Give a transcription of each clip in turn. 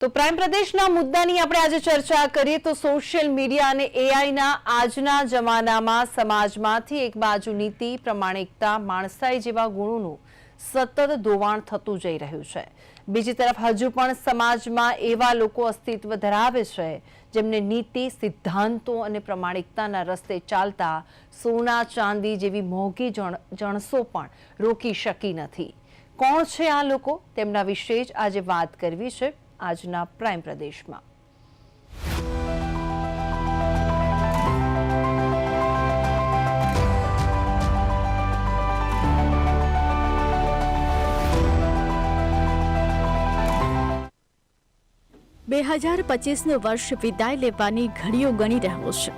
તો પ્રાઇમ પ્રદેશના મુદ્દાની આપણે આજે ચર્ચા કરીએ તો સોશિયલ મીડિયા અને એઆઈના આજના જમાનામાં સમાજમાંથી એક બાજુ નીતિ, પ્રમાણિકતા, માણસાઈ જેવા ગુણોનું સતત ધોવાણ થતું જઈ રહ્યું છે. બીજી તરફ હજુ પણ સમાજમાં એવા લોકો અસ્તિત્વ ધરાવે છે જેમને નીતિ, સિદ્ધાંતો અને પ્રમાણિકતાના રસ્તે ચાલતા સોના, ચાંદી જેવી મોંઘી જણ, જણસો પણ રોકી શકી નથી. કોણ છે આ લોકો? તેમના વિશે જ આજે વાત કરવી છે. આજના પ્રાઇમ પ્રદેશમાં. બે હજાર પચીસનું વર્ષ વિદાય લેવાની ઘડીઓ ગણી રહ્યો છે.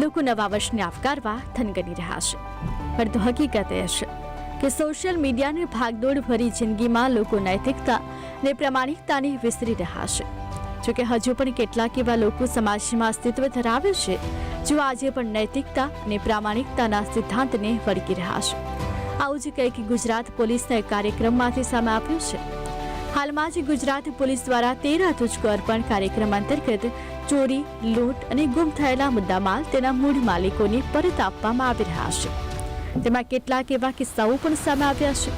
લોકો નવા વર્ષને આવકારવા થનગની રહ્યા છે. પરંતુ હકીકત એ છે કે સોશિયલ મીડિયાની ભાગદોડ ભરી જિંદગીમાં લોકો નૈતિકતા ને પ્રામાણિકતાને વિસરી રહ્યા છે. જોકે હજુ પણ કેટલાક એવા લોકો સમાજમાં અસ્તિત્વ ધરાવે છે, જો આજે પણ નૈતિકતા અને પ્રામાણિકતાના સિદ્ધાંતને વળગી રહ્યા છે. આવું જ કંઈક ગુજરાત પોલીસના એક કાર્યક્રમમાંથી સામે આવ્યું છે. હાલમાં જ ગુજરાત પોલીસ દ્વારા તેર તુજકો અર્પણ કાર્યક્રમ અંતર્ગત ચોરી, લૂંટ અને ગુમ થયેલા મુદ્દામાલ તેના મૂળ માલિકોને પરત આપવામાં આવી રહ્યા છે. તેમાં કેટલાક એવા કિસ્સાઓ પણ સામે આવ્યા છે,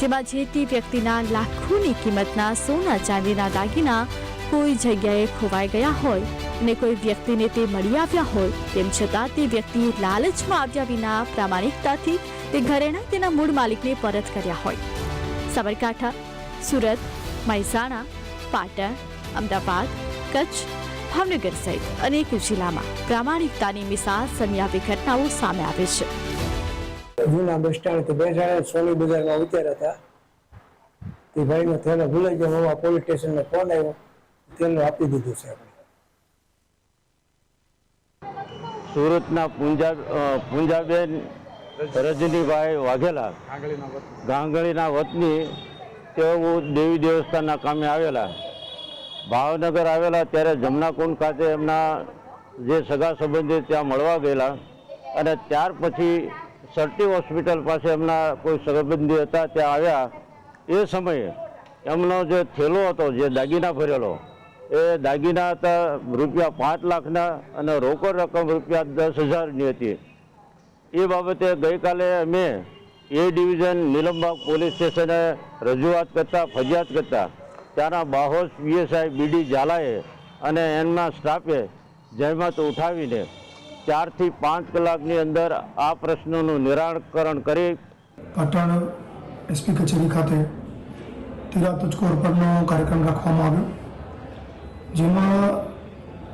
જેમાં જે તે વ્યક્તિના લાખોની કિંમતના સોના ચાંદીના દાગીના કોઈ જગ્યાએ ખોવાઈ ગયા હોય અને કોઈ વ્યક્તિને તે મળી આવ્યા હોય, તેમ છતાં તે વ્યક્તિ લાલચમાં આવ્યા વિના પ્રામાણિકતાથી તે ઘરેણા તેના મૂળ માલિકને પરત કર્યા હોય. સાબરકાંઠા, સુરત, મહેસાણા, પાટણ, અમદાવાદ, કચ્છ, ભાવનગર સહિત અનેક જિલ્લામાં પ્રામાણિકતાની મિસાલ સમી ઘટનાઓ સામે આવે છે. જૂના બસ સ્ટેન્ડ બે જણા સોની બજારમાં ઉતર્યા હતા. તે ભાઈનો થેલો ભૂલાઈ ગયો મામા પોલીસ સ્ટેશનનો ફોન આવ્યો. થેલો આપી દીધું છે સુરતના પુંજા પુંજાબેન રજનીભાઈ વાઘેલા. ગાંગળીના વતની તેઓ દેવી દેવસ્થાનના કામે આવેલા. ભાવનગર આવેલા ત્યારે જમનાકુંડ ખાતે એમના જે સગા સંબંધી ત્યાં મળવા ગયેલા. અને ત્યાર પછી સરટી હોસ્પિટલ પાસે એમના કોઈ સગબંધી હતા, ત્યાં આવ્યા. એ સમયે એમનો જે થેલો હતો, જે દાગીના ભરેલો, એ દાગીના હતા રૂપિયા પાંચ લાખના અને રોકડ રકમ રૂપિયા દસ હજારની હતી. એ બાબતે ગઈકાલે અમે એ ડિવિઝન નીલમબાગ પોલીસ સ્ટેશને રજૂઆત કરતા, ફરિયાદ કરતા, ત્યાંના બાહોશ પીએસઆઈ બીડી ઝાલાએ અને એમના સ્ટાફે જહેમત ઉઠાવીને ચારથી પાંચ કલાકની અંદર આ પ્રશ્નોનું નિરાકરણ કરી પાટણ એસપી કચેરી ખાતે તેરા તુજકો અર્પણનો કાર્યક્રમ રાખવામાં આવ્યો. જેમાં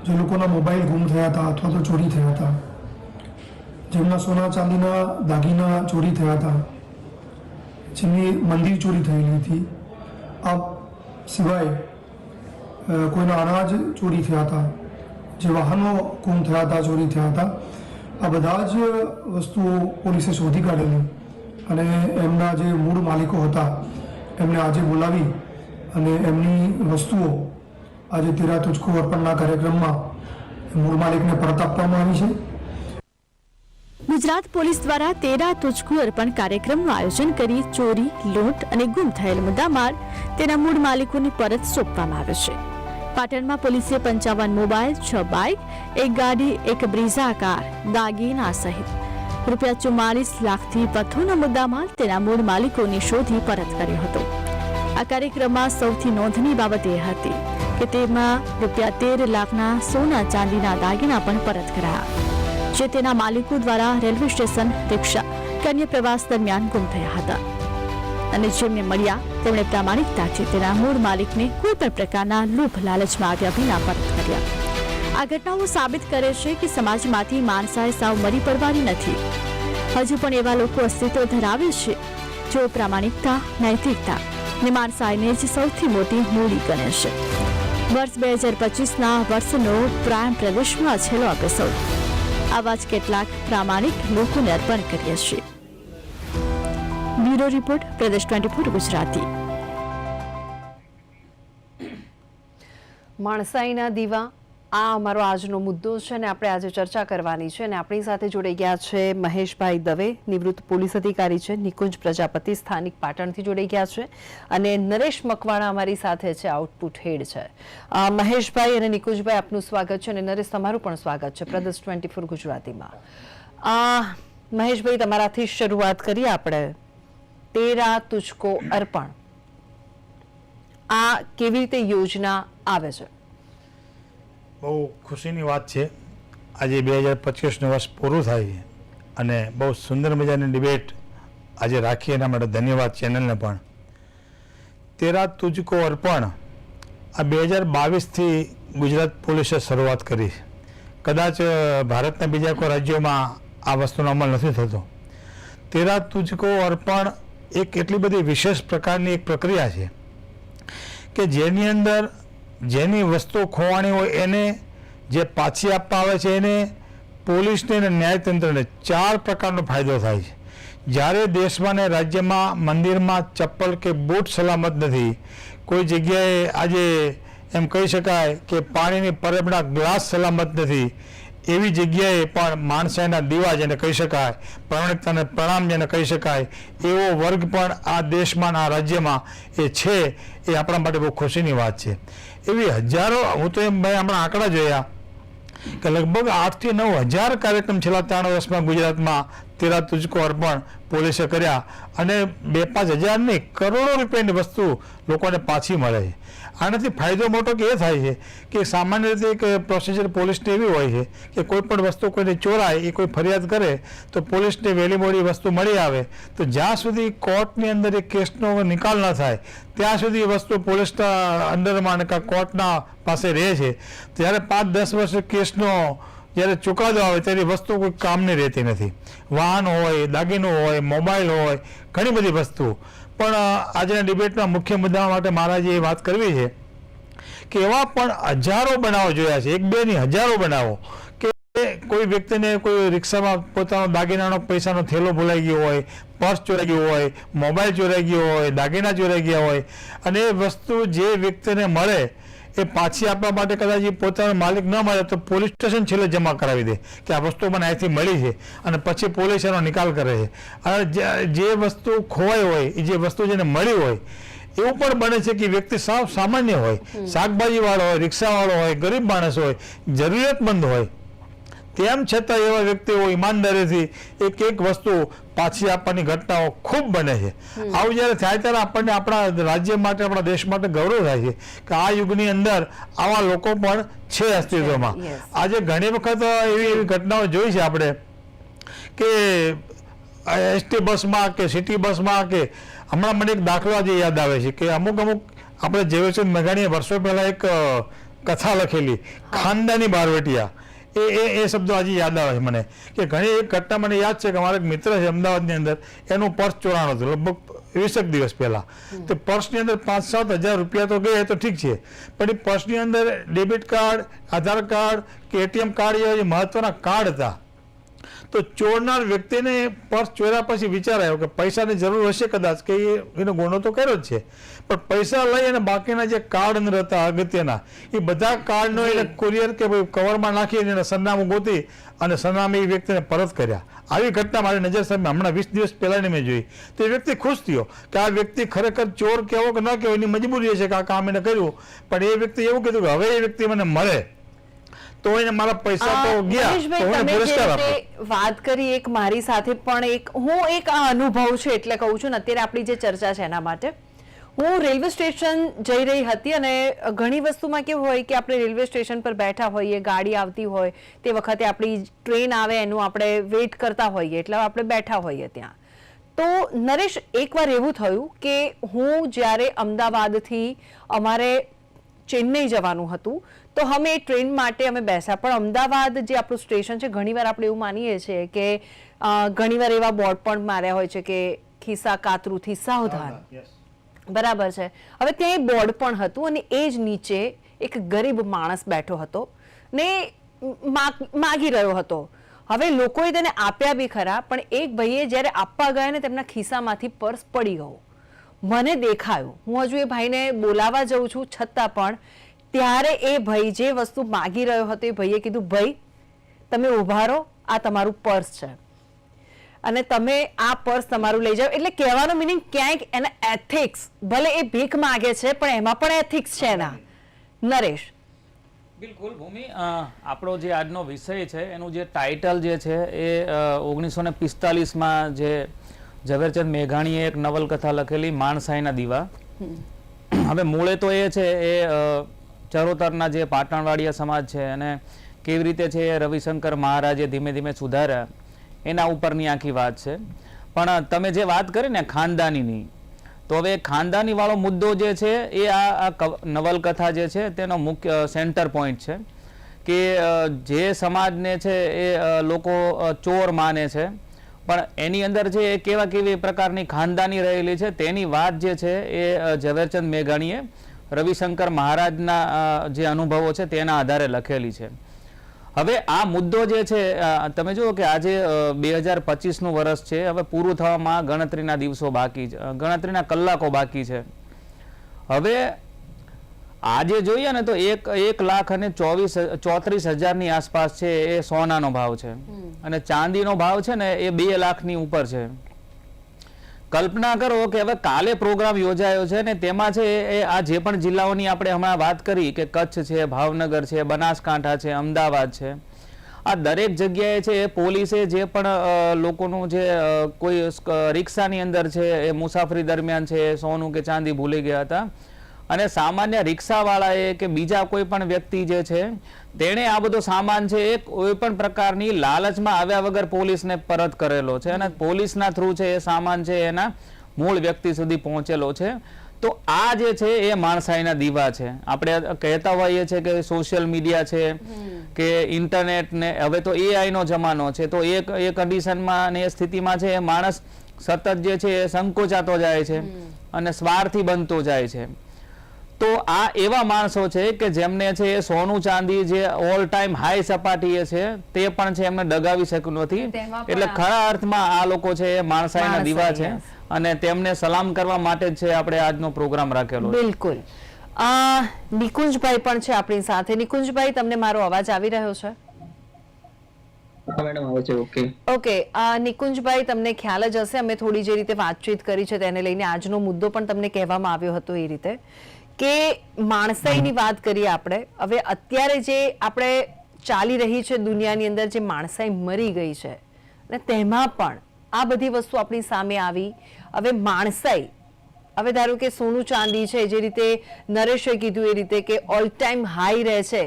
જે લોકોના મોબાઈલ ગુમ થયા હતા અથવા તો ચોરી થયા હતા, જેમના સોના ચાંદીના દાગીના ચોરી થયા હતા, જેમની મંદિર ચોરી થયેલી હતી આ સિવાય કોઈના અનાજ ચોરી થયા હતા. જે વાહનો ગુમ થયા હતા, ચોરી થયા હતા, આ બધા જ વસ્તુઓ પોલીસે શોધી કાઢેલી અને એમના જે મૂળ માલિકો હતા, એમને આજે બોલાવી અને એમની વસ્તુઓ આજે તેરા તુચકો અર્પણના કાર્યક્રમમાં મૂળ માલિકને પરત આપવામાં આવી છે. ગુજરાત પોલીસ દ્વારા તેરા તુચકુ અર્પણ કાર્યક્રમનું આયોજન કરી ચોરી, લૂંટ અને ગુમ થયેલ મુદ્દામાલ તેના મૂળ માલિકોને પરત સોંપવામાં આવે છે. પાટણમાં પોલીસે પંચાવન મોબાઈલ, છ બાઇક, એક ગાડી, એક બ્રીઝા કાર, દાગીના સહિત. રૂપિયા ચુમ્માલીસ લાખથી વધુના મુદ્દામાં તેના મૂળ માલિકોને શોધી પરત કર્યો હતો. આ કાર્યક્રમમાં સૌથી નોંધની બાબત એ હતી કે તેમાં રૂપિયા તેર લાખના સોના ચાંદીના દાગીના પણ પરત કરાયા. જે તેના માલિકો દ્વારા રેલવે સ્ટેશન, રિક્ષા, કે અન્ય પ્રવાસ દરમિયાન ગુમ થયા હતા. અને જેમને મળ્યા, તેમણે પ્રામાણિકતાથી તેના મૂળ માલિકને કોઈ પણ પ્રકારના લોભ લાલચમાં આવ્યા વિના પરત કર્યા આ ઘટનાઓ સાબિત કરે છે કે સમાજમાંથી માણસાએ સાવ મરી પડવાની નથી. હજુ પણ એવા લોકો અસ્તિત્વ ધરાવે છે, જેઓ પ્રામાણિકતા, નૈતિકતા અને માણસાઈને જ સૌથી મોટી મૂડી ગણે છે. વર્ષ બે હજાર પચીસના વર્ષનો પ્રાઇમ પ્રદેશમાં છેલ્લો એપિસોડ આવા જ કેટલાક પ્રામાણિક લોકોને અર્પણ કરીએ છીએ. Bureau report, Pradesh twenty four, Gujarati. માણસાઈના દીવા. આ અમારો આજનો મુદ્દો છે અને આપણે આજે ચર્ચા કરવાની છે અને આપણી સાથે જોડાઈ ગયા છે મહેશભાઈ દવે, નિવૃત્ત પોલીસ અધિકારી છે, નિકુંજ પ્રજાપતિ, સ્થાનિક પાટણથી જોડાઈ ગયા છે અને નરેશ મકવાણા અમારી સાથે છે, આઉટપુટ હેડ છે. મહેશભાઈ અને નિકુંજભાઈ, આપનું સ્વાગત છે અને નરેશ, તમારું પણ સ્વાગત છે, પ્રદેશ ટ્વેન્ટી ફોર ગુજરાતીમાં. મહેશભાઈ, તમારાથી શરૂઆત કરીએ આપણે. તેરા તુજકો અર્પણ. આ કેવી રીતે યોજના આવે છે? બહુ ખુશીની વાત છે. આજે બે હજાર પચીસનું વર્ષ પૂરું થાય છે અને બહુ સુંદર મજાની ડિબેટ આજે રાખી એના માટે ધન્યવાદ ચેનલને પણ. તેરા તુજકો અર્પણ. આ બે હજાર બાવીસથી ગુજરાત પોલીસે શરૂઆત કરી કદાચ ભારતના બીજા કોઈ રાજ્યોમાં આ વસ્તુનો અમલ નથી થતો. તેરા તુજકો અર્પણ એક એટલી બધી વિશેષ પ્રકારની એક પ્રક્રિયા છે કે જેની અંદર જેની વસ્તુ ખોવાણી હોય એને જે પાછી આપવા આવે છે એને પોલીસને અને ન્યાયતંત્રને ચાર પ્રકારનો ફાયદો થાય છે. જ્યારે દેશમાં ને રાજ્યમાં મંદિરમાં ચપ્પલ કે બૂટ સલામત નથી, કોઈ જગ્યાએ આજે એમ કહી શકાય કે પાણીની પરબના ગ્લાસ સલામત નથી એવી જગ્યાએ પણ માણસાઈના દીવા જેને કહી શકાય પ્રમાણિકતાને પ્રણામ જેને કહી શકાય, એવો વર્ગ પણ આ દેશમાં આ રાજ્યમાં એ છે, એ આપણા માટે બહુ ખુશીની વાત છે. એવી હજારો, હું તો એમ ભાઈ હમણાં આંકડા જોયા કે લગભગ આઠથી નવ હજાર કાર્યક્રમ છેલ્લા ત્રણ વર્ષમાં ગુજરાતમાં તેરા તુજકો અર્પણ પોલીસે કર્યા અને બે પાંચ હજારની કરોડો રૂપિયાની વસ્તુ લોકોને પાછી મળે. આનાથી ફાયદો મોટો કે એ થાય છે કે સામાન્ય રીતે એક પ્રોસિજર પોલીસની એવી હોય છે કે કોઈ પણ વસ્તુ કોઈને ચોરાય, એ કોઈ ફરિયાદ કરે, તો પોલીસને વહેલી મોડી વસ્તુ મળી આવે. તો જ્યાં સુધી કોર્ટની અંદર એ કેસનો નિકાલ ન થાય, ત્યાં સુધી એ વસ્તુ પોલીસના અંડરમાં કાં કોર્ટના પાસે રહે છે. ત્યારે પાંચ, દસ વર્ષ કેસનો જ્યારે ચુકાદો આવે ત્યારે વસ્તુ કોઈ કામની રહેતી નથી. વાહન હોય, દાગીનો હોય, મોબાઈલ હોય, ઘણી બધી વસ્તુ. પણ આજના ડિબેટના મુખ્ય મુદ્દા માટે મહારાજે એ વાત કરવી છે કે એવા પણ હજારો બનાવો જોયા છે, એક બે ની હજારો બનાવો કે કોઈ વ્યક્તિને કોઈ રિક્ષામાં પોતાનો દાગીનાનો પૈસાનો થેલો ભૂલાઈ ગયો હોય, પર્સ ચોરાઈ ગયો હોય, મોબાઈલ ચોરાઈ ગયો હોય, દાગીના ચોરાઈ ગયા હોય અને એ વસ્તુ જે વ્યક્તિને મળે એ પાછી આપવા માટે કદાચ એ પોતાનો માલિક ન મળે તો પોલીસ સ્ટેશન છેલ્લે જમા કરાવી દે. કે આ વસ્તુ મને અહીંથી મળી છે અને પછી પોલીસ એનો નિકાલ કરે છે. અને જે- વસ્તુ ખોવાઈ હોય એ જે વસ્તુ જેને મળી હોય એવું પણ બને છે કે વ્યક્તિ સાવ સામાન્ય હોય. શાકભાજી વાળો હોય રિક્ષાવાળો હોય ગરીબ માણસ હોય જરૂરિયાતમંદ હોય તેમ છતાં એવા વ્યક્તિઓ ઈમાનદારીથી એક એક વસ્તુ પાછી આપવાની ઘટનાઓ ખૂબ બને છે. આવું જ્યારે થાય ત્યારે આપણને આપણા રાજ્ય માટે આપણા દેશ માટે ગૌરવ થાય છે કે આ યુગની અંદર આવા લોકો પણ છે અસ્તિત્વમાં. આજે ઘણી વખત એવી એવી ઘટનાઓ જોઈ છે આપણે કે એસટી બસમાં કે સિટી બસમાં કે હમણાં મને એક દાખલો આજે યાદ આવે છે કે અમુક અમુક આપણે ઝવેરચંદ મેઘાણીએ વર્ષો પહેલાં એક કથા લખેલી ખાનદાની બારવટિયા. એ એ એ શબ્દો હજી યાદ આવે છે મને. કે ઘણી એક ઘટના મને યાદ છે કે મારો એક મિત્ર છે અમદાવાદની અંદર, એનું પર્સ ચોરાણું હતું, લગભગ વીસેક દિવસ પહેલાં. તો પર્સની અંદર પાંચ સાત હજાર રૂપિયા તો ગયા તો ઠીક છે. પણ એ પર્સની અંદર ડેબિટ કાર્ડ, આધાર કાર્ડ, કે એટીએમ કાર્ડ એવા જે મહત્વના કાર્ડ હતા. તો ચોરનાર વ્યક્તિને પર્સ ચોર્યા પછી વિચાર આવ્યો કે પૈસાની જરૂર હશે કદાચ કે એ એનો ગુનો તો કર્યો જ છે. પણ પૈસા લઈ અને બાકીના જે કાર્ડ અંદર હતા અગત્યના એ બધા કાર્ડનો એને કુરિયર કે ભાઈ કવરમાં નાખી અને એને સરનામું ગોતી અને સરનામે એ વ્યક્તિને પરત કર્યા. આવી ઘટના મારી નજર સામે હમણાં વીસ દિવસ પહેલાની મેં જોઈ. તો એ વ્યક્તિ ખુશ થયો કે આ વ્યક્તિ ખરેખર ચોર કહેવો કે ન કહેવો એની મજબૂરી છે કે આ કામ એને કર્યું. પણ એ વ્યક્તિ એવું કીધું કે હવે એ વ્યક્તિ મને મળે. તો એને મારા પૈસા તો ગયા. તો હું પુરસ્કાર આપું રીતે વાત કરી એક મારી સાથે પણ એક હું એક આ અનુભવ છે એટલે કહું છું ને અત્યારે આપણી જે ચર્ચા છે એના માટે. હું રેલવે સ્ટેશન જઈ રહી હતી અને ઘણી વસ્તુમાં કેવું હોય કે આપણે રેલવે સ્ટેશન પર બેઠા હોઈએ ગાડી આવતી હોય તે વખતે આપણી ટ્રેન આવે એનું આપણે વેઇટ કરતા હોઈએ એટલે આપણે બેઠા હોઈએ ત્યાં. તો નરેશ એકવાર એવું થયું કે હું જ્યારે અમદાવાદથી અમારે ચેન્નઈ જવાનું હતું તો અમે એ ટ્રેન માટે અમે બેસ્યા. પણ અમદાવાદ જે આપણું સ્ટેશન છે ઘણીવાર આપણે એવું માનીએ છીએ કે ઘણીવાર એવા બોર્ડ પણ માર્યા હોય છે કે ખિસ્સા કાતરુથી સાવધાન બરાબર છે. હવે ત્યાં એ બોર્ડ પણ હતું અને એ જ નીચે એક ગરીબ માણસ બેઠો હતો ને માગ- માગી રહ્યો હતો. હવે લોકોએ તેને આપ્યા બી ખરા પણ એક ભાઈએ જ્યારે આપવા ગયા ને તેમના ખિસ્સામાંથી પર્સ પડી ગયો. મને દેખાયું. હું હજુ એ ભાઈને બોલાવા જઉં છું છતાં પણ ત્યારે એ ભાઈ જે વસ્તુ માગી રહ્યો હતો એ ભાઈએ કીધું ભાઈ તમે ઊભા રહો આ તમારું પર્સ છે. અને તમે આ પર્સ તમારું લઈ જાઓ. એટલે કહેવાનો મિનિંગ ક્યાંક એના એથિક્સ ભલે એ ભીખ માગે છે પણ એમાં પણ એથિક્સ છે એના. નરેશ. બિલકુલ ભૂમિ આપણો જે આજનો વિષય છે એનું જે ટાઇટલ જે છે એ ઓગણીસો ને પિસ્તાલીસમાં જે ઝવેરચંદ મેઘાણીએ એક નવલકથા લખેલી માણસાઈના દીવા. હવે મૂળે તો એ છે એ ચરોતરના જે પાટણવાડિયા સમાજ છે અને કેવી રીતે છે રવિશંકર મહારાજે ધીમે ધીમે સુધાર્યા, એના ઉપરની આખી વાત છે. પણ તમે જે વાત કરી ને ખાનદાનીની, તો હવે ખાનદાની વાળો મુદ્દો જે છે એ આ નવલકથા જે છે તેનો મુખ્ય સેન્ટર પોઈન્ટ છે કે જે સમાજને છે એ લોકો ચોર માને છે. પણ એની અંદર છે એ કેવા કેવી પ્રકારની ખાનદાની રહેલી છે તેની વાત જે છે એ ઝવેરચંદ મેઘાણીએ રવિશંકર મહારાજના જે અનુભવો છે તેના આધારે લખેલી છે. હવે આ મુદ્દો જે છે તમે જુઓ કે આજે બે હજાર પચીસનું વર્ષ છે હવે પૂરું થવામાં ગણતરીના દિવસો બાકી છે ગણતરીના કલાકો બાકી છે. હવે આજે જોઈએ ને તો એક એક લાખ અને ચોવીસ ચોત્રીસ હજારની આસપાસ છે એ સોનાનો ભાવ છે. અને ચાંદીનો ભાવ છે ને એ બે લાખની ઉપર છે. કલ્પના કરો કે હવે કાલે પ્રોગ્રામ યોજાયો છે ને તેમાં છે એ આ જે પણ જિલ્લાઓની આપણે હમણાં વાત કરી કે કચ્છ છે, ભાવનગર છે, બનાસકાંઠા છે, અમદાવાદ છે, આ દરેક જગ્યાએ છે પોલીસે જે પણ લોકોનું જે કોઈ રિક્ષાની અંદર છે એ મુસાફરી દરમિયાન છે સોનું કે ચાંદી ભૂલી ગયા હતા અને સામાન્ય રિક્ષાવાળાએ કે બીજા કોઈ પણ વ્યક્તિ જે છે તેણે આ બધો સામાન છે એ કોઈ પણ પ્રકારની લાલચમાં આવ્યા વગર પોલીસને પરત કરેલો છે અને પોલીસના થ્રુ છે એ સામાન છે એના મૂળ વ્યક્તિ સુધી પહોંચેલો છે. તો આ જે છે એ માણસાઈના દીવા છે. આપણે કહેતા હોઈએ છીએ કે સોશિયલ મીડિયા છે કે ઇન્ટરનેટ ને હવે તો એઆઈ નો જમાનો છે. તો એ એ કન્ડિશનમાં અને એ સ્થિતિમાં છે એ માણસ સતત જે છે એ સંકોચાતો જાય છે અને સ્વાર્થી બનતો જાય છે. તો આ એવા માણસો છે કે જેમને છે સોનું ચાંદી જે ઓલ ટાઈમ હાઈ સપાટીએ છે તે પણ છે એમને ડગાવી શક્યું નથી. એટલે ખરા અર્થમાં આ લોકો છે માણસાઈના દીવા છે. અને તેમને સલામ કરવા માટે જ છે આપણે આજનો પ્રોગ્રામ રાખેલો છે. બિલકુલ. અ, નિકુંજભાઈ પણ છે આપણી સાથે. નિકુંજભાઈ તમને મારો અવાજ આવી રહ્યો છે? મેડમ આવે છે ઓકે ઓકે નિકુંજભાઈ તમને ખ્યાલ જ હશે અમે થોડી જે રીતે વાતચીત કરી છે તેને લઈને આજનો મુદ્દો પણ તમને કહેવામાં આવ્યો હતો એ રીતે. કે માણસાઈની વાત કરીએ આપણે હવે અત્યારે જે આપણે ચાલી રહી છે દુનિયાની અંદર જે માણસાઈ મરી ગઈ છે અને તેમાં પણ આ બધી વસ્તુ આપણી સામે આવી. હવે માણસાઈ હવે ધારો કે સોનું ચાંદી છે જે રીતે નરેશે કીધું એ રીતે કે ઓલ ટાઈમ હાઈ રહે છે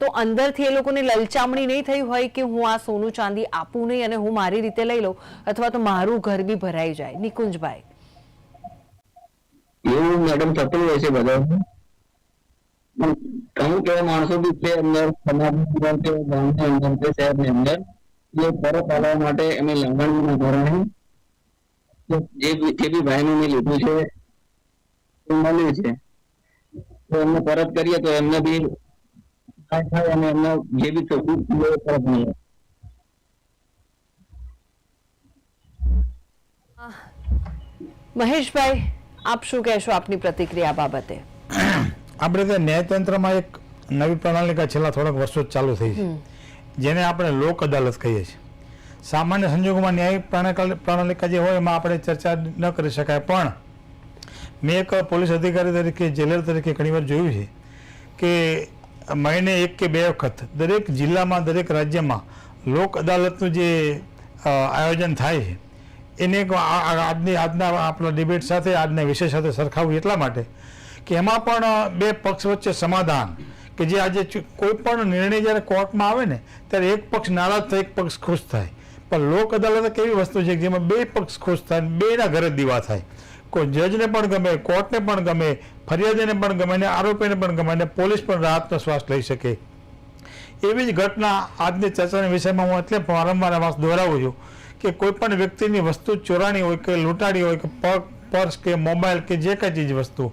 તો અંદરથી એ લોકોને લલચામણી નહીં થઈ હોય કે હું આ સોનું ચાંદી આપું નહીં અને હું મારી રીતે લઈ લઉં અથવા તો મારું ઘર બી ભરાઈ જાય. નિકુંજભાઈ એવું મેડમ થતું હોય છે બધા પણ અમુક માણસો બી છે અંદર સમાજની અંદર કે ગામની અંદર કે શહેરની અંદર જે ફરો પાડવા માટે એમે લંગણના ધોરણે જે બી જે બી ભાઈને મેં લીધું છે એ મળ્યું છે. તો એમને પરત કરીએ તો એમને બી કાંઈ થાય અને એમને જે બી થતું એ પરત મળે. મહેશભાઈ આપ શું કહેશો આપની પ્રતિક્રિયા બાબતે? આપણે તો ન્યાયતંત્રમાં એક નવી પ્રણાલિકા છેલ્લા થોડાક વર્ષો જ ચાલુ થઈ છે. જેને આપણે લોક અદાલત કહીએ છીએ. સામાન્ય સંજોગોમાં ન્યાય પ્રણાલિકા જે હોય એમાં આપણે ચર્ચા ન કરી શકાય. પણ મેં એક પોલીસ અધિકારી તરીકે જેલર તરીકે ઘણીવાર જોયું છે કે મહિને એક કે બે વખત દરેક જિલ્લામાં દરેક રાજ્યમાં લોક અદાલતનું જે આયોજન થાય છે એને આજની આજના આપણા ડિબેટ સાથે, આજના વિષય સાથે સરખાવવું એટલા માટે કે એમાં પણ બે પક્ષ વચ્ચે સમાધાન કે જે આજે કોઈ પણ નિર્ણય જ્યારે કોર્ટમાં આવે ને, ત્યારે એક પક્ષ નારાજ થાય, એક પક્ષ ખુશ થાય. પણ લોક અદાલત એક એવી વસ્તુ છે કે જેમાં બે પક્ષ ખુશ થાય બેના ઘરે દીવા થાય. કોઈ જજને પણ ગમે, કોર્ટને પણ ગમે, ફરિયાદીને પણ ગમે અને આરોપીને પણ ગમે અને પોલીસ પણ રાહતનો શ્વાસ લઈ શકે. એવી જ ઘટના આજની ચર્ચાના વિષયમાં હું એટલે વારંવાર આ વાત દોહરાવું છું. કે કોઈ પણ વ્યક્તિની વસ્તુ ચોરાણી હોય કે લૂંટાડી હોય કે પગ પર્સ કે મોબાઈલ કે જે કંઈ ચીજ વસ્તુ,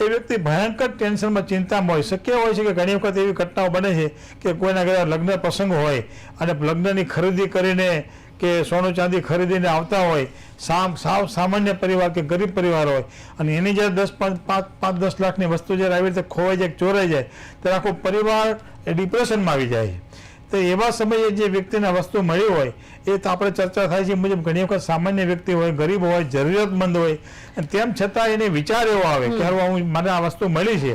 એ વ્યક્તિ ભયંકર ટેન્શનમાં, ચિંતામાં હોય. શક્ય હોય છે કે ઘણી વખત એવી ઘટનાઓ બને છે કે કોઈના ઘરે લગ્ન પ્રસંગ હોય અને લગ્નની ખરીદી કરીને કે સોનું ચાંદી ખરીદીને આવતા હોય, સામ, સાવ સામાન્ય પરિવાર કે ગરીબ પરિવાર હોય અને એની જ્યારે દસ પાંચ પાંચ પાંચ, દસ લાખની વસ્તુ જ્યારે આવી રીતે ખોવાઈ જાય ચોરાઈ જાય, ત્યારે આખો પરિવાર એ ડિપ્રેશનમાં આવી જાય તો એવા સમયે જે વ્યક્તિને વસ્તુ મળી હોય એ તો આપણે ચર્ચા થાય છે મુજબ ઘણી વખત સામાન્ય વ્યક્તિ હોય ગરીબ હોય જરૂરિયાતમંદ હોય અને તેમ છતાં એને વિચાર એવો આવે કે હું મને આ વસ્તુ મળી છે.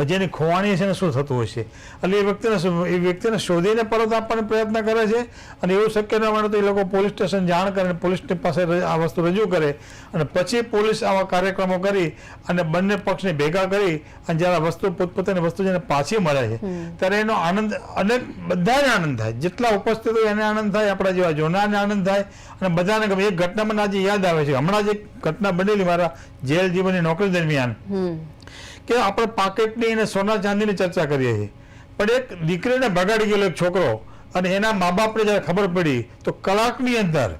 પછી એની ખોવાણી છે ને શું થતું હશે એટલે એ વ્યક્તિને એ વ્યક્તિને શોધીને પરત આપવાનો પ્રયત્ન કરે છે અને એવું શક્ય ન માને તો એ લોકો પોલીસ સ્ટેશન જાણ કરે અને પોલીસ પાસે આ વસ્તુ રજૂ કરે અને પછી પોલીસ આવા કાર્યક્રમો કરી અને બંને પક્ષને ભેગા કરી અને જ્યારે વસ્તુ પોતપોતાની વસ્તુ જેને પાછી મળે છે ત્યારે એનો આનંદ અનેક બધાને આનંદ થાય. જેટલા ઉપસ્થિત હોય એને આનંદ થાય આપણા જેવા જોનારને આનંદ થાય અને બધાને ગમે. એક ઘટના મને આજે યાદ આવે છે. હમણાં જ એક ઘટના બનેલી મારા જેલ જીવનની નોકરી દરમિયાન. કે આપણે પાકેટની અને સોના ચાંદીની ચર્ચા કરીએ છીએ. પણ એક દીકરીને ભગાડી ગયેલો એક છોકરો અને એના મા બાપને જ્યારે ખબર પડી તો કલાકની અંદર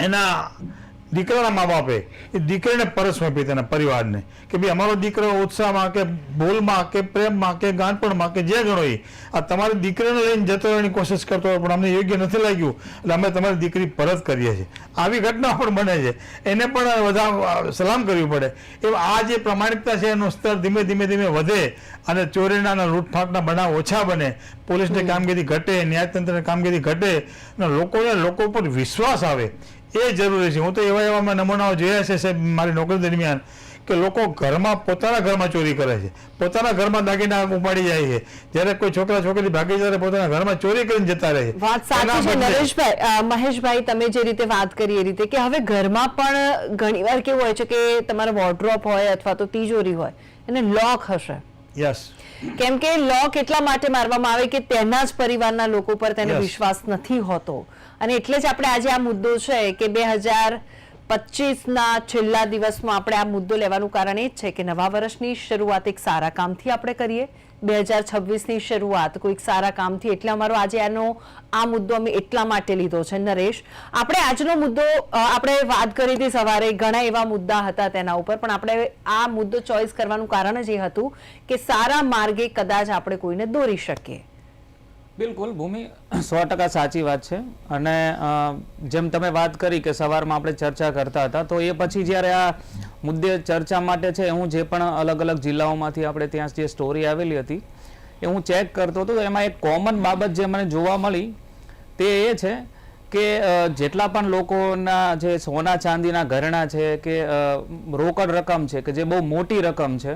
એના દીકરાના મા બાપે એ દીકરીને પરસ સોંપી તેના પરિવારને કે ભાઈ અમારો દીકરો ઉત્સાહમાં કે ભૂલમાં કે પ્રેમમાં કે ગાનપણમાં કે જે ગણો એ આ તમારી દીકરીને લઈને જતો રહેવાની કોશિશ કરતો હોય પણ અમને યોગ્ય નથી લાગ્યું. એટલે અમે તમારી દીકરી પરત કરીએ છીએ. આવી ઘટના પણ બને છે. એને પણ બધા સલામ કરવી પડે. એ આ જે પ્રામાણિકતા છે એનું સ્તર ધીમે ધીમે ધીમે વધે અને ચોરીના અને લૂંટફાટના બનાવ ઓછા બને. પોલીસની કામગીરી ઘટે ન્યાયતંત્રની કામગીરી ઘટે અને લોકોને લોકો પર વિશ્વાસ આવે. એ જરૂરી છે. હું તો એવા એવા નમૂનાઓ જોયા છે સાહેબ મારી નોકરી દરમિયાન કે લોકો ઘરમાં પોતાના ઘરમાં ચોરી કરે છે. પોતાના ઘરમાં દાગીના ઉપાડી જાય છે. જ્યારે કોઈ છોકરા છોકરી ભાગી જાય પોતાના ઘરમાં ચોરી કરીને જતા રહે છે. વાત સાચી છે નરેશભાઈ મહેશભાઈ તમે જે રીતે વાત કરી એ રીતે કે હવે ઘરમાં પણ ઘણીવાર કેવું હોય છે કે તમારો વોર્ડ્રોપ હોય અથવા તો તિજોરી હોય એને લોક હશે. યસ કેમ કે લોક એટલા માટે મારવામાં આવે કે તેના જ પરિવારના લોકો પર તેનો વિશ્વાસ નથી હોતો. અને એટલે જ આપણે આજે આ મુદ્દો છે કે બે હજાર પચીસના છેલ્લા દિવસમાં આપણે આ મુદ્દો લેવાનું કારણ એ જ છે કે નવા વર્ષની શરૂઆત એક સારા કામથી આપણે કરીએ. બે હજાર છવ્વીસની શરૂઆત કોઈક સારા કામથી, એટલે અમારો આજે આનો, આ મુદ્દો અમે એટલા માટે લીધો છે. નરેશ, આપણે આજનો મુદ્દો આપણે વાત કરી હતી સવારે, ઘણા એવા મુદ્દા હતા તેના ઉપર, પણ આપણે આ મુદ્દો ચોઈસ કરવાનું કારણ જ એ હતું કે સારા માર્ગે કદાચ આપણે કોઈને દોરી શકીએ. બિલકુલ, ભૂમિ, સો ટકા સાચી વાત છે. અને જેમ તમે વાત કરી કે સવારમાં આપણે ચર્ચા કરતા હતા, તો એ પછી જ્યારે આ મુદ્દે ચર્ચા માટે છે, હું જે પણ અલગ અલગ જિલ્લાઓમાંથી આપણે ત્યાં જે સ્ટોરી આવેલી હતી, એ હું ચેક કરતો હતો એમાં એક કોમન બાબત જે મને જોવા મળી, તે એ છે કે જેટલા પણ લોકોના જે સોના ચાંદીના ઘરેણા છે કે રોકડ રકમ છે કે જે બહુ મોટી રકમ છે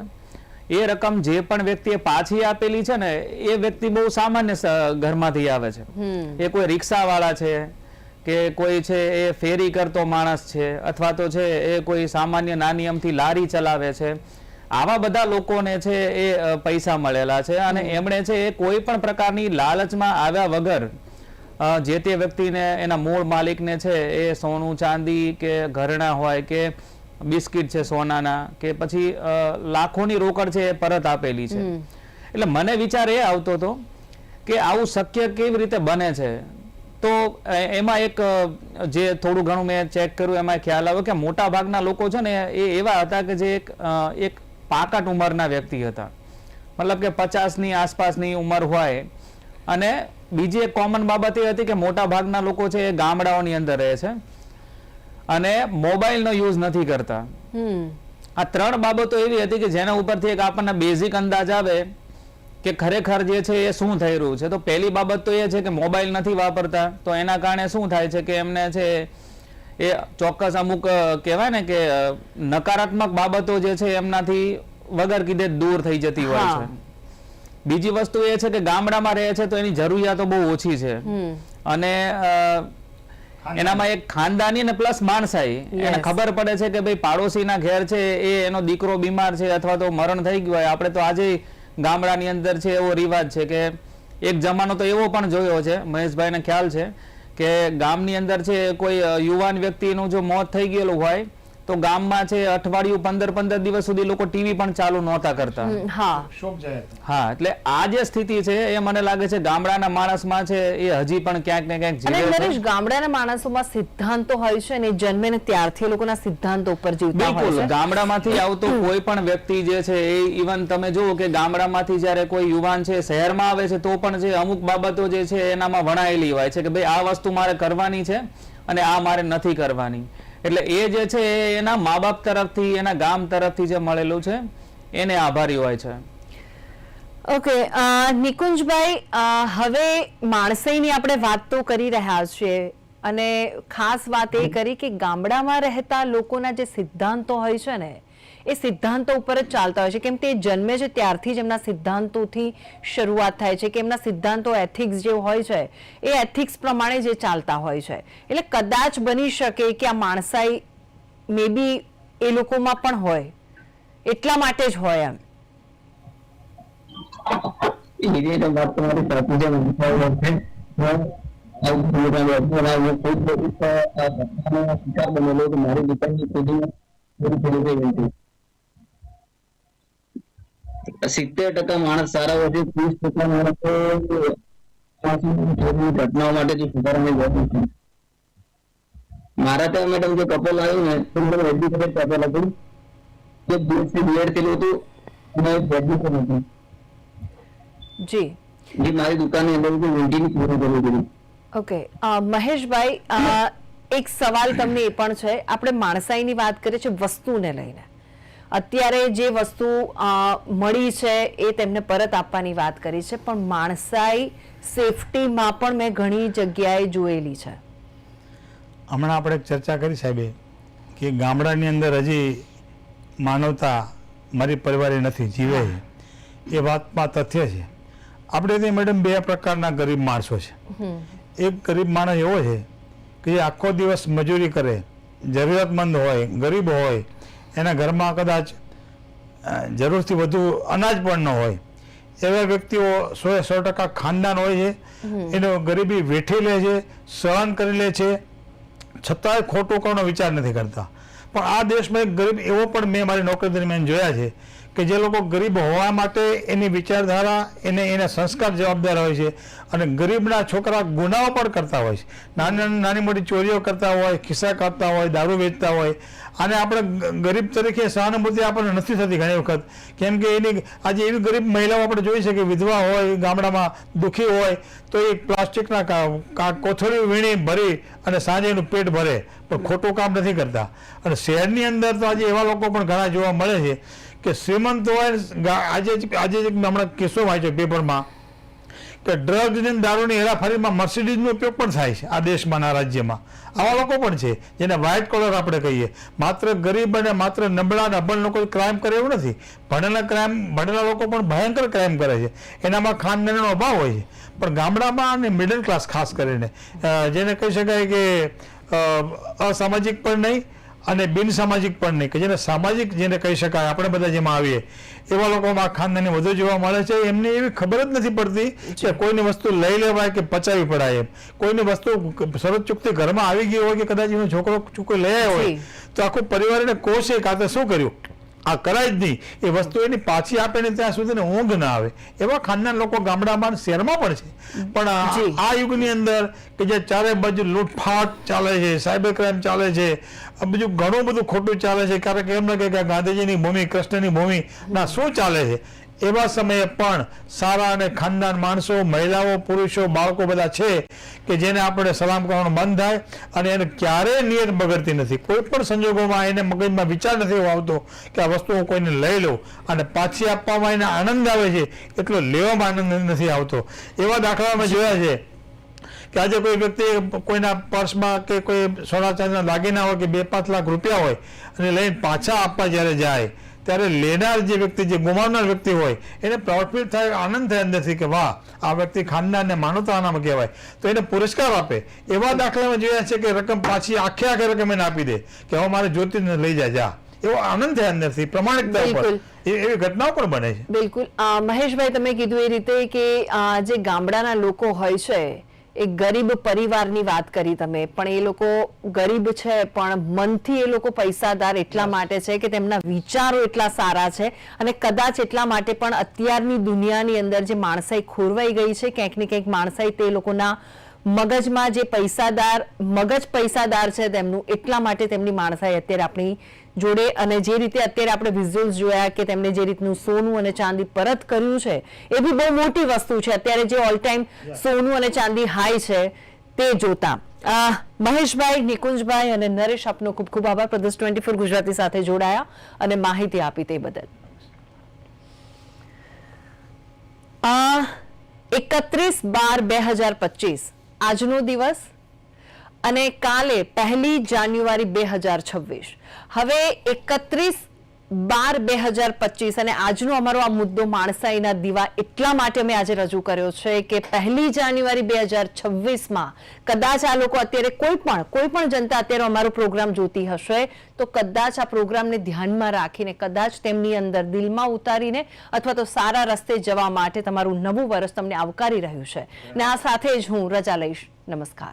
એ રકમ જે પણ વ્યક્તિએ પાછી આપેલી છે ને એ વ્યક્તિ બહુ સામાન્ય ઘરમાંથી આવે છે. એ કોઈ રિક્ષાવાળા છે કે કોઈ છે એ ફેરી કરતો માણસ છે અથવા તો છે એ કોઈ સામાન્ય નાની અમથી લારી ચલાવે છે આવા બધા લોકોને છે એ પૈસા મળેલા છે. અને એમણે છે એ કોઈ પણ પ્રકારની લાલચમાં આવ્યા વગર જે તે વ્યક્તિને એના મૂળ માલિકને છે એ સોનું ચાંદી કે ઘરેણા હોય કે બિસ્કિટ છે સોનાના કે પછી લાખોની રોકડ છે એ પરત આપેલી છે. એટલે મને વિચાર એ આવતો હતો કે આવું શક્ય કેવી રીતે બને છે? તો એમાં એક જે થોડું ઘણું મેં ચેક કર્યું એમાં ખ્યાલ આવ્યો કે મોટા ભાગના લોકો છે ને એ એવા હતા કે જે એક એક પાકટ ઉંમરના વ્યક્તિ હતા. મતલબ કે પચાસની આસપાસની ઉંમર હોય. અને બીજી એક કોમન બાબત એ હતી કે મોટા ભાગના લોકો છે એ ગામડાઓની અંદર રહે છે. અને મોબાઈલનો યુઝ નથી કરતા. આ ત્રણ બાબતો એવી હતી કે જેના ઉપરથી એક આપણને બેઝિક અંદાજ આવે કે ખરેખર જે છે એ શું થઈ રહ્યું છે. તો પહેલી બાબત તો એ છે કે મોબાઈલ નથી વાપરતા. તો એના કારણે શું થાય છે કે એમને છે એ ચોક્કસ અમુક કહેવાય ને કે નકારાત્મક બાબતો જે છે એમનાથી વગર કીધે દૂર થઈ જતી હોય છે. બીજી વસ્તુ એ છે કે ગામડામાં રહે છે તો એની જરૂરિયાતો બહુ ઓછી છે. અને એનામાં એક ખાનદાની અને પ્લસ માણસાઈ. એને ખબર પડે છે કે ભાઈ પાડોશીના ઘેર છે એ એનો દીકરો બીમાર છે અથવા તો મરણ થઈ ગયું હોય. આપણે તો આજે ગામડાની અંદર છે એવો રિવાજ છે કે એક જમાનો તો એવો પણ જોયો છે મહેશભાઈને ખ્યાલ છે કે ગામની અંદર છે કોઈ યુવાન વ્યક્તિનું જો મોત થઈ ગયેલું હોય તો ગામમાં છે અઠવાડિયું પંદર પંદર દિવસ સુધી લોકો ટીવી પણ ચાલુ નહોતા કરતા. હા. શોક જાય હા એટલે આ જે સ્થિતિ છે એ મને લાગે છે ગામડાના માણસમાં છે એ હજી પણ ક્યાંક ને ક્યાંક જીવે છે ગામડાના માણસોમાં સિદ્ધાંતો હોય છે અને જન્મે ને ત્યારથી લોકોના સિદ્ધાંતો ઉપર જીવતા હોય છે. ગામડામાંથી આવતો કોઈ પણ વ્યક્તિ જે છે એ ઇવન તમે જુઓ કે ગામડામાંથી જ્યારે કોઈ યુવાન છે શહેરમાં આવે છે તો પણ જે અમુક બાબતો જે છે એનામાં વણાયેલી હોય છે કે ભાઈ આ વસ્તુ મારે કરવાની છે અને આ મારે નથી કરવાની. એટલે એ જે છે એના મા બાપ તરફથી એના ગામ તરફથી જે મળેલું છે એને આભારી હોય છે. ઓકે નિકુંજભાઈ હવે માણસાઈની આપણે વાત તો કરી રહ્યા છીએ અને ખાસ વાત એ કરી કે ગામડામાં રહેતા લોકોના જે સિદ્ધાંતો હોય છે ને એ સિદ્ધાંતો ઉપર જ ચાલતા હોય છે. કેમ તે જન્મે છે ત્યારથી જ એમના સિદ્ધાંતોથી શરૂઆત થાય છે કે એમના સિદ્ધાંતો એથિક્સ જે હોય છે, એ એથિક્સ પ્રમાણે જે ચાલતા હોય છે. એટલે કદાચ બની શકે કે આ માણસાઈ મે બી એ લોકોમાં પણ હોય. એટલા માટે જ હોય એમ. એ રીતે વાત પૂરી થઈ ગઈ મુસાફર છે હું આ પોતાનો અભ્યાસ આવ્યો કોઈ દિવસ આ ઘટનાનો શિકાર બનેલો કે મારી દુકાનની ખોદી પૂરી થઈ ગઈ હતી સિત્તેર ટકા માણસ સારા હોય છે ત્રીસ ટકા માણસો ઘટનાઓ માટે જે સુધારવાની જરૂર છે. મારા ત્યાં મેડમ જે કપલ આવ્યું ને તો મને એડ્યુકેટેડ કપલ હતું. જે બીએસસી બીએડ થયેલું હતું અને ગ્રેજ્યુએશન હતું. જી. જે મારી દુકાનની અંદર વીંટીની પૂરી કરવી પડી ઓકે મહેશભાઈ એક સવાલ તમને એ પણ છે. આપણે માણસાઈની વાત કરીએ છીએ વસ્તુને લઈને. અત્યારે જે વસ્તુ મળી છે એ તેમને પરત આપવાની વાત કરી છે પણ માણસાઈ સેફટીમાં પણ મેં ઘણી જગ્યાએ જોયેલી છે. હમણાં આપણે ચર્ચા કરી સાહેબે કે ગામડાની અંદર હજી માનવતા મારી પરિવારે નથી જીવે. એ વાતમાં તથ્ય છે. આપણે ત્યાં મેડમ બે પ્રકારના ગરીબ માણસો છે. એક ગરીબ માણસ એવો છે કે જે આખો દિવસ મજૂરી કરે જરૂરિયાતમંદ હોય ગરીબ હોય એના ઘરમાં કદાચ જરૂરથી વધુ અનાજ પણ ન હોય. એવા વ્યક્તિઓ સો સો ટકા ખાનદાન હોય છે. એનો ગરીબી વેઠી લે છે સહન કરી લે છે. છતાંય ખોટું કરવાનો વિચાર નથી કરતા. પણ આ દેશમાં એક ગરીબ એવો પણ મેં મારી નોકરી દરમિયાન જોયા છે કે જે લોકો ગરીબ હોવા માટે એની વિચારધારા એને એના સંસ્કાર જવાબદાર હોય છે અને ગરીબના છોકરા ગુનાઓ પણ કરતા હોય છે. નાની નાની મોટી ચોરીઓ કરતા હોય, ખિસ્સા કાપતા હોય, દારૂ વેચતા હોય. અને આપણે ગરીબ તરીકે સહાનુભૂતિ આપણને નથી થતી ઘણી વખત. કેમ કે એની આજે એવી ગરીબ મહિલાઓ આપણે જોઈ છે કે વિધવા હોય, ગામડામાં દુઃખી હોય, તો એ પ્લાસ્ટિકના કોથળી વીણી ભરી અને સાંજે એનું પેટ ભરે. પણ ખોટું કામ નથી કરતા. અને શહેરની અંદર તો આજે એવા લોકો પણ ઘણા જોવા મળે છે કે શ્રીમંત હોય આજે આજે હમણાં કેસો વાંચ્યો પેપરમાં કે ડ્રગ્સ અને દારૂની હેરાફેરીમાં મર્સિડીઝનો ઉપયોગ પણ થાય છે આ દેશમાં આ રાજ્યમાં. આવા લોકો પણ છે, જેને વ્હાઇટ કોલર આપણે કહીએ. માત્ર ગરીબ અને માત્ર નબળા નબળ લોકો ક્રાઇમ કરે એવું નથી. ભણેલા ક્રાઇમ ભણેલા લોકો પણ ભયંકર ક્રાઇમ કરે છે. એનામાં ખાનદાનનો અભાવ હોય છે. પણ ગામડામાં અને મિડલ ક્લાસ ખાસ કરીને જેને કહી શકાય કે અસામાજિક પણ નહીં અને બિન સામાજિક પણ નહીં. કે જેને સામાજિક જેને કહી શકાય આપણે બધા જેમાં આવીએ એવા લોકોમાં ખાનદાની વધુ જોવા મળે છે. એમને એવી ખબર જ નથી પડતી કે કોઈની વસ્તુ લઈ લેવાય કે પચાવી પડાય એમ. કોઈની વસ્તુ શરત ચૂકતી ઘરમાં આવી ગઈ હોય કે કદાચ એનો છોકરો ચૂકો લઈ આવ્યો હોય તો આખું પરિવાર એને કોશે કાં તો શું કર્યું? આ કરાય જ નહીં. એ વસ્તુ એની પાછી આપે ને ત્યાં સુધી ઊંઘ ના આવે. એવા ખાનદાન લોકો ગામડામાં શહેરમાં પણ છે. પણ આ- યુગની અંદર કે જે ચારે બાજુ લૂંટફાટ ચાલે છે સાયબર ક્રાઇમ ચાલે છે આ બીજું ઘણું બધું ખોટું ચાલે છે. કારણ કે એમ લાગે કે ગાંધીજીની ભૂમિ કૃષ્ણની ભૂમિ ના શું ચાલે છે? એવા સમયે પણ સારા અને ખાનદાન માણસો, મહિલાઓ, પુરુષો, બાળકો બધા છે કે જેને આપણે સલામ કરવાનું મન થાય અને એને ક્યારેય નિયત બગડતી નથી. કોઈ પણ સંજોગોમાં એને મગજમાં વિચાર નથી આવતો કે આ વસ્તુ હું કોઈને લઈ લઉં અને પાછી આપવામાં એને આનંદ આવે છે, એટલો લેવામાં આનંદ નથી આવતો. એવા દાખલામાં જોયા છે કે આજે કોઈ વ્યક્તિ કોઈના પર્સમાં કે કોઈ સોના ચાંદીના દાગીના હોય કે બે પાંચ લાખ રૂપિયા હોય અને લઈને પાછા આપવા જ્યારે જાય ત્યારે લેનાર જે વ્યક્તિ જે ગુમાવનાર વ્યક્તિ હોય એને પ્રાઉડ થાય આનંદ થાય અંદરથી કે વાહ આ વ્યક્તિ ખાનદાનને માનવતા આનામાં કહેવાય. તો એને પુરસ્કાર આપે. એવા દાખલામાં જોયા છે કે રકમ પાછી આખે આખે રકમ એને આપી દે કે હવે મારે જોતી લઈ જાય જા. એવો આનંદ થાય અંદરથી પ્રમાણિકતા ઉપર. એવી ઘટનાઓ પણ બને છે. બિલકુલ. મહેશભાઈ તમે કીધું એ રીતે કે જે ગામડાના લોકો હોય છે એક ગરીબ પરિવારની વાત કરી તમે. પણ એ લોકો ગરીબ છે પણ મનથી એ લોકો પૈસાદાર એટલા માટે છે કે તેમના વિચારો એટલા સારા છે અને કદાચ એટલા માટે પણ અત્યારની દુનિયાની અંદર જે માણસાઈ ખોરવાઈ ગઈ છે ક્યાંક ને ક્યાંક માણસાઈ તે લોકોના મગજમાં જે પૈસાદાર મગજ પૈસાદાર છે તેમનું એટલા માટે તેમની માણસાઈ અત્યારે આપણી જોડે અને જે રીતે અત્યારે આપણે વિઝ્યુઅલ્સ જોયા કે તેમણે જે રીતનું સોનું અને ચાંદી પરત કર્યું છે એ બી બહુ મોટી વસ્તુ છે. અત્યારે જે ઓલ ટાઈમ સોનું અને ચાંદી હાઈ છે તે જોતા. મહેશભાઈ નિકુંજભાઈ અને નરેશ આપનો ખૂબ ખૂબ આભાર. પ્રદેશ ટ્વેન્ટી ફોર ગુજરાતી સાથે જોડાયા અને માહિતી આપી તે બદલ. એકત્રીસ બાર બે હજાર પચીસ. આજનો દિવસ અને કાલે પહેલી જાન્યુઆરી બે હજાર છવ્વીસ. હવે એકત્રીસ બાર બે હજાર પચીસ અને આજનો અમારો આ મુદ્દો માણસાઈના દીવા એટલા માટે અમે આજે રજૂ કર્યો છે કે પહેલી જાન્યુઆરી બે હજાર છવ્વીસમાં કદાચ આ લોકો અત્યારે કોઈ પણ કોઈ પણ જનતા અત્યારે અમારો પ્રોગ્રામ જોતી હશે, તો કદાચ આ પ્રોગ્રામને ધ્યાનમાં રાખીને, કદાચ તેમની અંદર દિલમાં ઉતારીને અથવા તો સારા રસ્તે જવા માટે તમારું નવું વર્ષ તમને આવકારી રહ્યું છે. ને આ સાથે જ હું રજા લઈશ. નમસ્કાર.